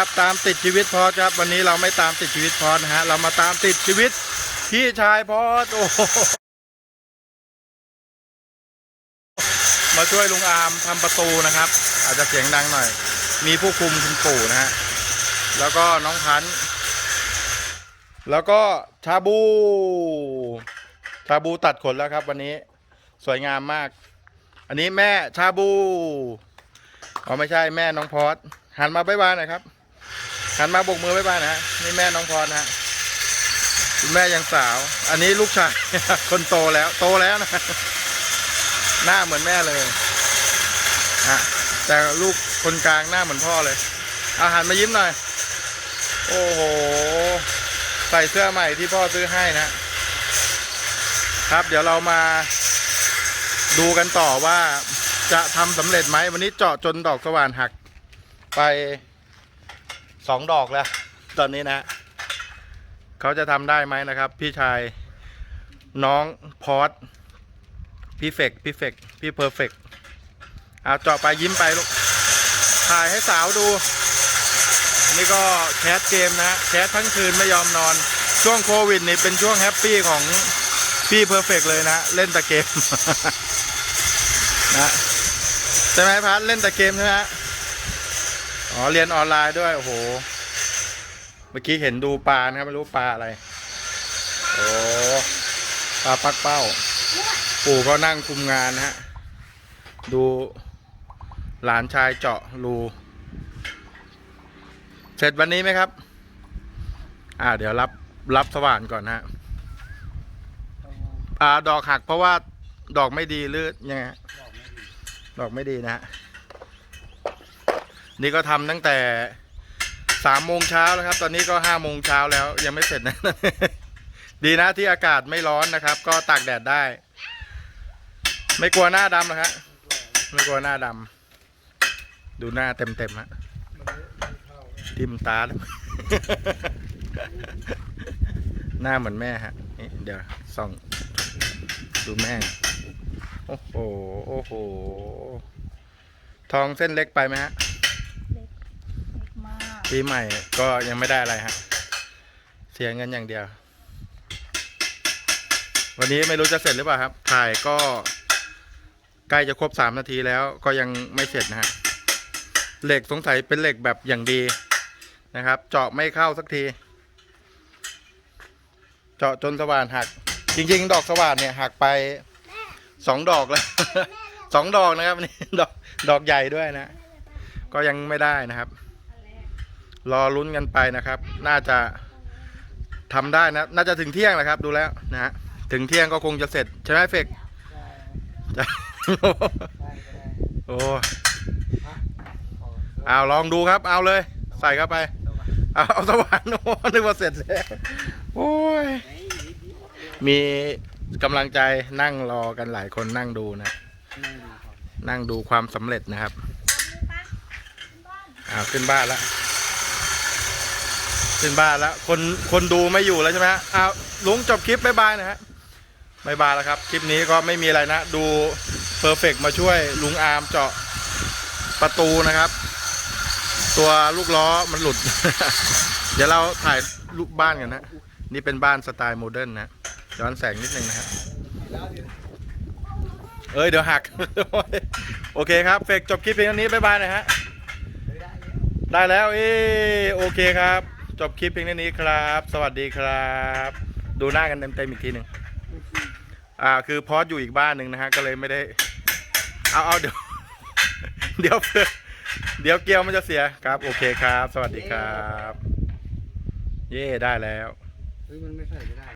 ครับตามติดชีวิตพอสครับ วันนี้เราไม่ตามติดชีวิตพอสนะฮะ เรามาตามติดชีวิต พี่ชายพอสโอ้โหมาช่วยลุงอามทำประตูนะครับ อาจจะเสียงดังหน่อย มีผู้คุมคุณปู่นะฮะ แล้วก็น้องพันธ์แล้วก็ชาบู ชาบูตัดขนแล้วครับ วันนี้สวยงามมาก อันนี้แม่ชาบูอ๋อไม่ใช่แม่น้องพอสหันมาบ๊ายบายหน่อยครับ หันมาบกมือบ๊ายบายนะฮะนี่แม่น้องพรนะฮะคุณแม่ยังสาว อันนี้ลูกชายคนโตแล้ว โตแล้วนะ หน้าเหมือนแม่เลยฮะแต่ลูกคนกลางหน้าเหมือนพ่อเลย อาหารมายิ้มหน่อย โอ้โห ใส่เสื้อใหม่ที่พ่อซื้อให้นะครับ เดี๋ยวเรามาดูกันต่อว่าจะทำสำเร็จไหมวันนี้เจาะจนดอกสว่านหักไป สองดอกแล้ว ตอนนี้นะ เขาจะทำได้ไหมนะครับ พี่ชายน้องพอดพี่เฟกพี่เฟกพี่เพอร์เฟกเอาเจาะไปยิ้มไปลูก ถ่ายให้สาวดูนนี้ก็แคสเกมนะแคสทั้งคืนไม่ยอมนอน ช่วงโควิดนี่เป็นช่วงแฮปปี้ของพี่เพอร์เฟกเลยนะ เล่นแต่เกมนะใช่ไหมพัดเล่นแต่เกมใช่ไหม อ๋อ เรียนออนไลน์ด้วย โอ้โห เมื่อกี้เห็นดูปลานะครับ ไม่รู้ปลาอะไร โอ้ปลาปักเป้า ปู่ก็นั่งคุมงานนะฮะ ดูหลานชายเจาะรู เสร็จวันนี้ไหมครับ อ่า เดี๋ยวรับรับสว่านก่อนนะฮะอ่า ดอกหักเพราะว่าดอกไม่ดีหรือยังไงดอกไม่ดีนะฮะ นี่ก็ทำตั้งแต่สามโมงเช้าแล้วครับ ตอนนี้ก็ห้าโมงเช้าแล้วยังไม่เสร็จนะ ดีนะที่อากาศไม่ร้อนนะครับ ก็ตากแดดได้ ไม่กลัวหน้าดำหรอกฮะไม่กลัวหน้าดำดูหน้าเต็มเต็มๆฮะทิมตาเลยหน้าเหมือนแม่ฮะนี่เดี๋ยวส่องดูแม่ โอ้โห โอ้โห ทองเส้นเล็กไปไหมฮะ ปีใหม่ก็ยังไม่ได้อะไรฮะ เสียเงินอย่างเดียว วันนี้ไม่รู้จะเสร็จหรือเปล่าครับ ถ่ายก็ใกล้จะครบสามนาทีแล้วก็ยังไม่เสร็จนะฮะ เหล็กสงสัยเป็นเหล็กแบบอย่างดีนะครับ เจาะไม่เข้าสักที เจาะจนสว่านหัก จริง ๆ ดอกสว่านเนี่ยหักไปสองดอกแล้วสองดอกนะครับนี่ดอกดอกใหญ่ด้วยนะ ก็ยังไม่ได้นะครับ รอลุ้นกันไปนะครับ น่าจะทำได้นะ น่าจะถึงเที่ยงแหละครับ ดูแล้วนะฮะถึงเที่ยงก็คงจะเสร็จใช่ไหมเฟกจะโอ้เอาลองดูครับ เอาเลย ใส่เข้าไป เอาเอาสว่านโอ้นึกว่าเสร็จแล้วโอ้ยมีกำลังใจนั่งรอกันหลายคนนั่งดูนะ นั่งดูความสำเร็จนะครับอ้าวขึ้นบ้านแล้ว ขึ้นบ้านแล้ว คนคนดูไม่อยู่แล้วใช่ไหมฮะอ้าวลุงจบคลิปบายบายนะฮะบายบายแล้วครับ คลิปนี้ก็ไม่มีอะไรนะ ดูเพอร์เฟกมาช่วยลุงอาร์มเจาะประตูนะครับ ตัวลูกล้อมันหลุด เดี๋ยวเราถ่ายรูปบ้านกันนะ นี่เป็นบ้านสไตล์โมเดิร์นนะย้อนแสงนิดนึงนะครับเอ้ยเดี๋ยวหัก โอเคครับเฟกจบคลิปเพียงเท่านี้บายบายนะฮะได้แล้วเออโอเคครับ จบคลิปเพียงเท่านี้ครับ สวัสดีครับ ดูหน้ากันเต็มๆอีกทีหนึ่งอ่า คือพอดอยู่อีกบ้านหนึ่งนะฮะ ก็เลยไม่ได้ เอาเอาเดี๋ยว เดี๋ยวเพื่อเดี๋ยวเกลียวมันจะเสียครับ โอเคครับ สวัสดีครับ เย่ได้แล้ว เฮ้ยมันไม่ใส่ก็ได้